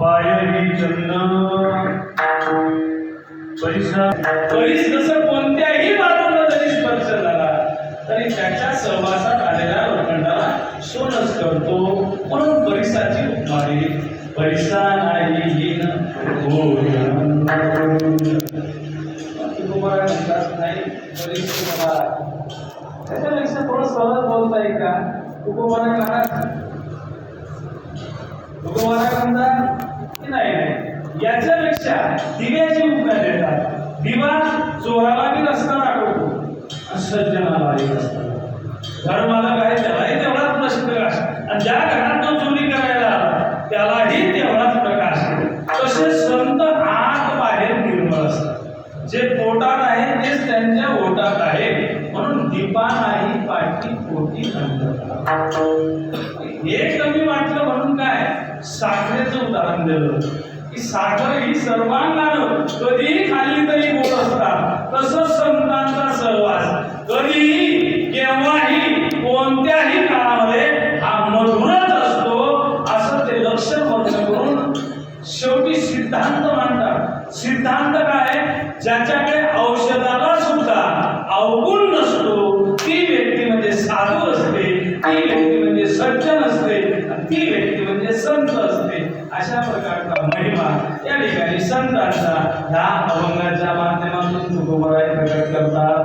पायही चंदन. पैसा जसं कोणत्याही बाजूला जरी स्पर्श झाला तरी त्याच्या सहवासात आलेल्या लोखंडाला सोनच करतो. म्हणून परिसाची उपमारी दिली पैसा नाही हीन होय. तुकोबारा नाही त्याच्यापेक्षा थोडं सहज बोलता येईल का? तुकोबारा करा तुकोबारा म्हणतात नाही. याच्यापेक्षा दिव्याची उपमा देतात. दिवा चोराला बी रस्ता दाखवतो आणि सज्जनाला एक रस्ता धर्माला काय त्यालाही तेवढाच प्रकाश आणि ज्या त्यांच्या आहे. म्हणून दीपा नाही पाठी पोटी हे कमी वाटलं म्हणून काय? साखरेचं उदाहरण दिलं. की साखर ही सर्वांना कधीही खाल्ली तरी गोड असतात तसंच संतांचा सहवास. कधीही केव्हाही कोणत्याही काळामध्ये हा मधुरच असतो असं ते लक्ष करून शेवटी सिद्धांत मांडतात. सिद्धांत काय? ज्याच्याकडे औषधाला अवगुण नसतो. ती व्यक्ती म्हणजे साधू असते ती व्यक्ती म्हणजे सज्जन असते आणि ती व्यक्ती म्हणजे संत असते. अशा प्रकारचा महिमा या ठिकाणी संतांचा या अभंगाच्या माध्यमातून तुकोबराय प्रकट करतात.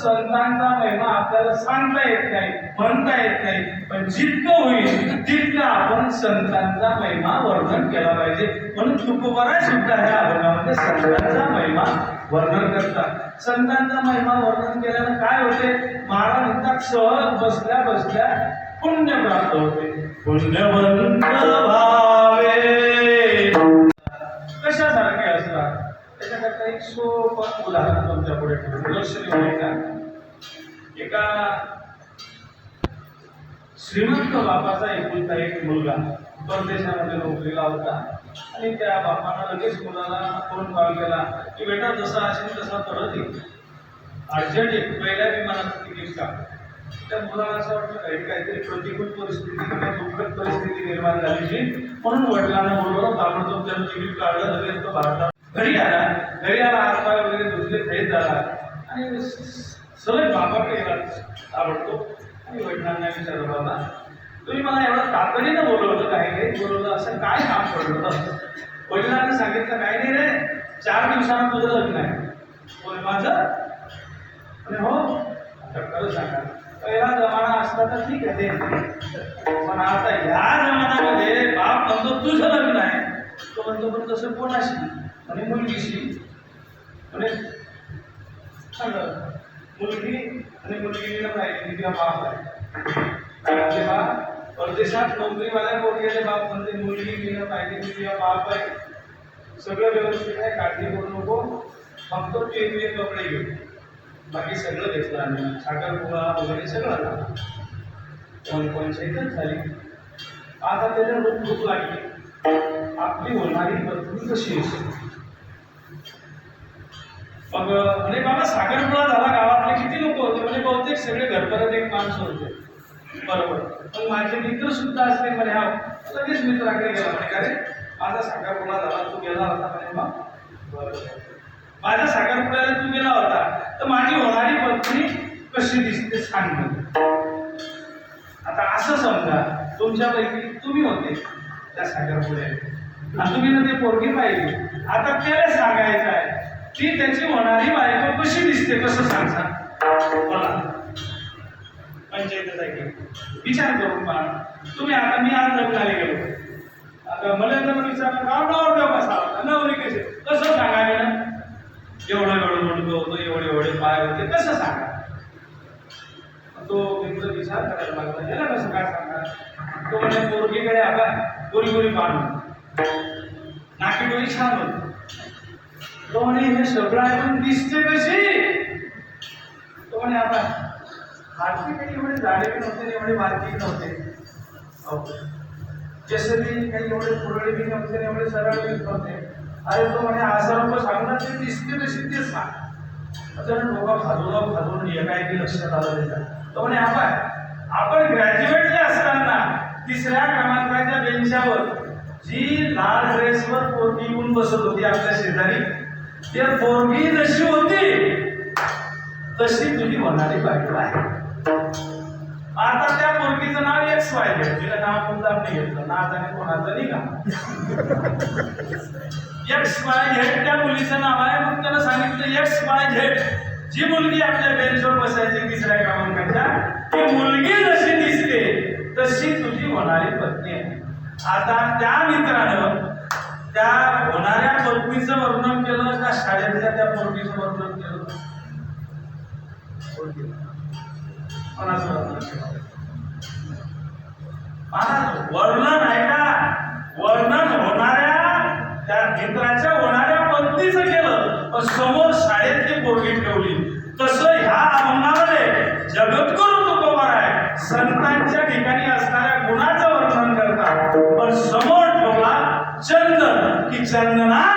संतांचा महिमा आपल्याला सांगता येत नाही म्हणता येत नाही. पण जितकं होईल तितकं आपण संतांचा महिमा वर्णन केला पाहिजे. म्हणून तुकोबराय सुद्धा ह्या अभंगामध्ये संतांचा महिमा वर्णन करतात. संतांचा महिमा वर्णन केल्यानं काय होते? महाराज म्हणतात सहज बसल्या बसल्या पुण्य प्राप्त होते. पुण्यवंत भाव त्याच्याकरता एक सोपं उदाहरण तुमच्यापुढे एका श्रीमंत बापाचा एकुलता एक मुलगा परदेशामध्ये नोकरीला होता आणि त्या बापानं लगेच मुलाला फोन कॉल केला की बेटा जसा असेल तसा परत ये अर्जंट एक पहिल्या विमानाचं तिकीट का त्या मुलाला असं वाटलं काही काहीतरी प्रतिकूल परिस्थिती किंवा दुःखद परिस्थिती निर्माण झाली म्हणून वडिलांना बरोबर ताबडतोब त्यानं तिकीट काढलं लगेच तो भारतात घरी आला घरी आला हातपाय वगैरे दुसरे फ्रेश झाला. आणि सगळे बापाकडे गेला आवडतो आणि वडिलांना विचारलं बाबा तुम्ही मला एवढं तातडीनं बोलवलं काही काही बोलवलं असं काय काम पडलं? वडिलांनी सांगितलं काय नाही रे चार दिवसांना तुझं लग्न आहे. बोले माझं? हो. आता खरं सांगा पहिला जमाना असला तर ठीक आहे ते पण आता ह्या जमान्यामध्ये बाप म्हणतो तुझं लग्न आहे. तो म्हणतो पण तसं कोणाशी? आणि मुलगीशी म्हणजे सांगलं मुलगी आणि मुलगीला पाहिजे तिला बाप आहे. कारण परदेशात नोकरीवाल्या पोरगेले बाप म्हणते मुलगी तिला पाहिजे तिला बाप आहे. सगळं व्यवस्थित आहे काळजी करू नको. फक्त ते कपडे घेऊ बाकी सगळं घेतलं आम्ही. साखरपुडा वगैरे सगळं झालं कोण कोण शेतच झाली. आता त्याला रोज भूक लागली. आपली होणारी पत्नी कशी असेल? मग म्हणजे बाबा साखरपुडा झाला गावातले म्हणजे किती लोक होते? म्हणजे बहुतेक सगळे घरपर्यंत एक माणसं होते. बरोबर. पण माझे मित्र सुद्धा असले म्हणे हा लगेच मित्राकडे गेला. म्हणे का रे माझा साखरपुडा झाला. तू गेला होता. म्हणे मग? बरं माझ्या साखरपुड्याला तू गेला होता. तर माझी होणारी पत्नी कशी दिसते सांग आता असं समजा तुमच्यापैकी तुम्ही होते त्या साखरपुड्याला आणि तुम्ही ना ते पोरगी पाहिजे आता त्याला सांगायचं आहे. ती त्याची होणारी बायको कशी दिसते कसं सांगता बोला पंचायत आहे विचार करून पहा तुम्ही आता मी आज लग्नाला गेलो आता मला जर विचारलं गाव नाव कसा होता नवरी कशी कसं सांगायला एवढं एवढं मोठं मुलगा होतो एवढे एवढे पाय होते कसं सांगा तो मित्र विचार करायला लागला याला कसं काय सांगा तो म्हणजे पोरगीकडे आता गोरी गोरी पाहणं नाकी डोळी छान होती तो म्हणे हे सगळं आहे पण दिसते कशी? तो म्हणे आता हातकी काही एवढे झाडे बी नव्हते एवढे मार्केट बी नव्हते. अहो, केसरी काही एवढे पुरळे बी नव्हते एवढे सरळ बी नव्हते. अरे तो म्हणे असं लोक सांगणार ते दिसते कशी ते सांग. आता डोकं खाजून खाजून एकाएकी लक्षात आलं त्याच्या. तो म्हणे आपण आपण ग्रॅज्युएटले असताना तिसऱ्या क्रमांकाच्या बेंचावर जी लाल ड्रेसवर पोरगी येऊन बसत होती आपल्या शेजारी त्या पोरगी जशी होती तशी तुझी होणारी बायको आहे. आता त्या पोरगीचं नाव एक्स वाय तिला नाव कोणता नाही घेतलं ना जाणे कोणाचं नाही का? एक्स वाय झेड त्या मुलीचं नाव आहे. मग त्याला सांगितलं एक्स वाय झेड जी मुलगी आपल्या बेंचवर बसायची तिसऱ्या क्रमांकाच्या ती मुलगी जशी दिसते तशी तुझी होणारी पत्नी आहे. आता त्या मित्रानं त्या होणाऱ्या वर्णन केलं वर्णन होणाऱ्या त्या मित्राच्या होणाऱ्या पत्नीचं केलं. पण समोर शाळेतली पोरगी ठेवली. तसं ह्या अभंगामध्ये जगद्गुरु तुकोबार आहे. संतांच्या ठिकाणी असणाऱ्या गुणाचं वर्णन करतात. पण समोर ठेवला चंदन. की चंदना